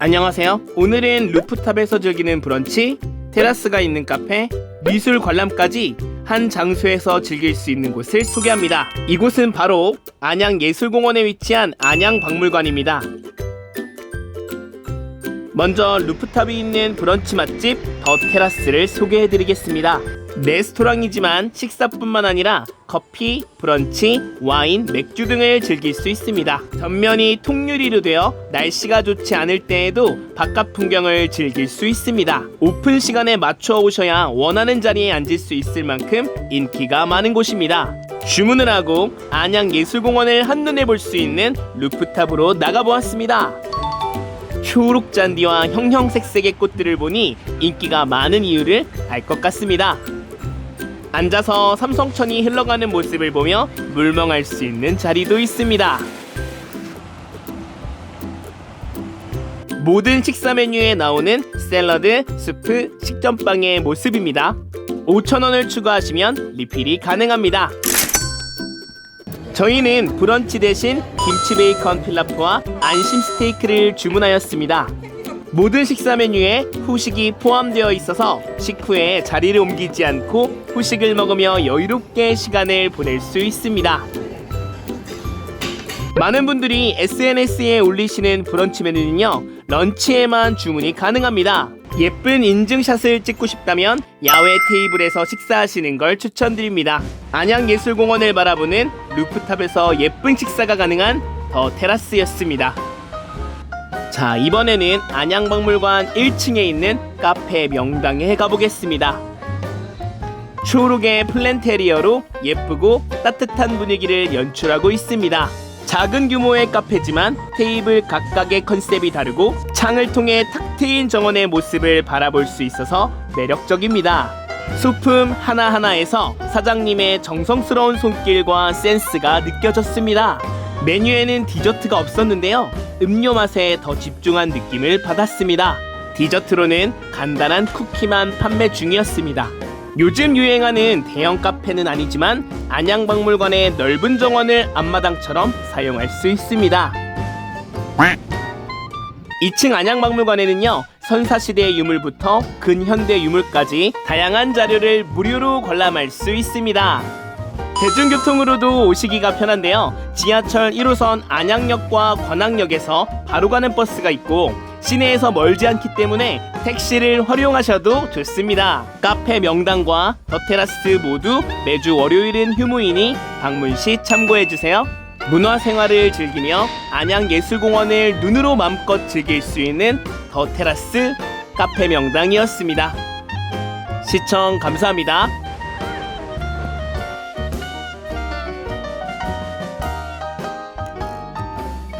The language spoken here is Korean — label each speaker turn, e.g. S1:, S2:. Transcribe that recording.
S1: 안녕하세요. 오늘은 루프탑에서 즐기는 브런치, 테라스가 있는 카페, 미술 관람까지 한 장소에서 즐길 수 있는 곳을 소개합니다. 이곳은 바로 안양예술공원에 위치한 안양박물관입니다. 먼저 루프탑이 있는 브런치 맛집 더 테라스를 소개해드리겠습니다. 레스토랑이지만 식사뿐만 아니라 커피, 브런치, 와인, 맥주 등을 즐길 수 있습니다. 전면이 통유리로 되어 날씨가 좋지 않을 때에도 바깥 풍경을 즐길 수 있습니다. 오픈 시간에 맞춰 오셔야 원하는 자리에 앉을 수 있을 만큼 인기가 많은 곳입니다. 주문을 하고 안양예술공원을 한눈에 볼 수 있는 루프탑으로 나가보았습니다. 초록 잔디와 형형색색의 꽃들을 보니 인기가 많은 이유를 알 것 같습니다. 앉아서 삼성천이 흘러가는 모습을 보며 물멍할 수 있는 자리도 있습니다. 모든 식사 메뉴에 나오는 샐러드, 수프, 식전빵의 모습입니다. 5,000원을 추가하시면 리필이 가능합니다. 저희는 브런치 대신 김치 베이컨 필라프와 안심 스테이크를 주문하였습니다. 모든 식사 메뉴에 후식이 포함되어 있어서 식후에 자리를 옮기지 않고 후식을 먹으며 여유롭게 시간을 보낼 수 있습니다. 많은 분들이 SNS에 올리시는 브런치 메뉴는요, 런치에만 주문이 가능합니다. 예쁜 인증샷을 찍고 싶다면 야외 테이블에서 식사하시는 걸 추천드립니다. 안양예술공원을 바라보는 루프탑에서 예쁜 식사가 가능한 더 테라스였습니다. 자, 이번에는 안양박물관 1층에 있는 카페 명당에 가보겠습니다. 초록의 플랜테리어로 예쁘고 따뜻한 분위기를 연출하고 있습니다. 작은 규모의 카페지만 테이블 각각의 컨셉이 다르고 창을 통해 탁 트인 정원의 모습을 바라볼 수 있어서 매력적입니다. 소품 하나하나에서 사장님의 정성스러운 손길과 센스가 느껴졌습니다. 메뉴에는 디저트가 없었는데요. 음료 맛에 더 집중한 느낌을 받았습니다. 디저트로는 간단한 쿠키만 판매 중이었습니다. 요즘 유행하는 대형 카페는 아니지만 안양박물관의 넓은 정원을 앞마당처럼 사용할 수 있습니다. 2층 안양박물관에는요 선사시대 유물부터 근현대 유물까지 다양한 자료를 무료로 관람할 수 있습니다. 대중교통으로도 오시기가 편한데요. 지하철 1호선 안양역과 관악역에서 바로 가는 버스가 있고 시내에서 멀지 않기 때문에 택시를 활용하셔도 좋습니다. 카페 명당과 더 테라스 모두 매주 월요일은 휴무이니 방문 시 참고해 주세요. 문화 생활을 즐기며 안양예술공원을 눈으로 마음껏 즐길 수 있는 더 테라스 카페 명당이었습니다. 시청 감사합니다.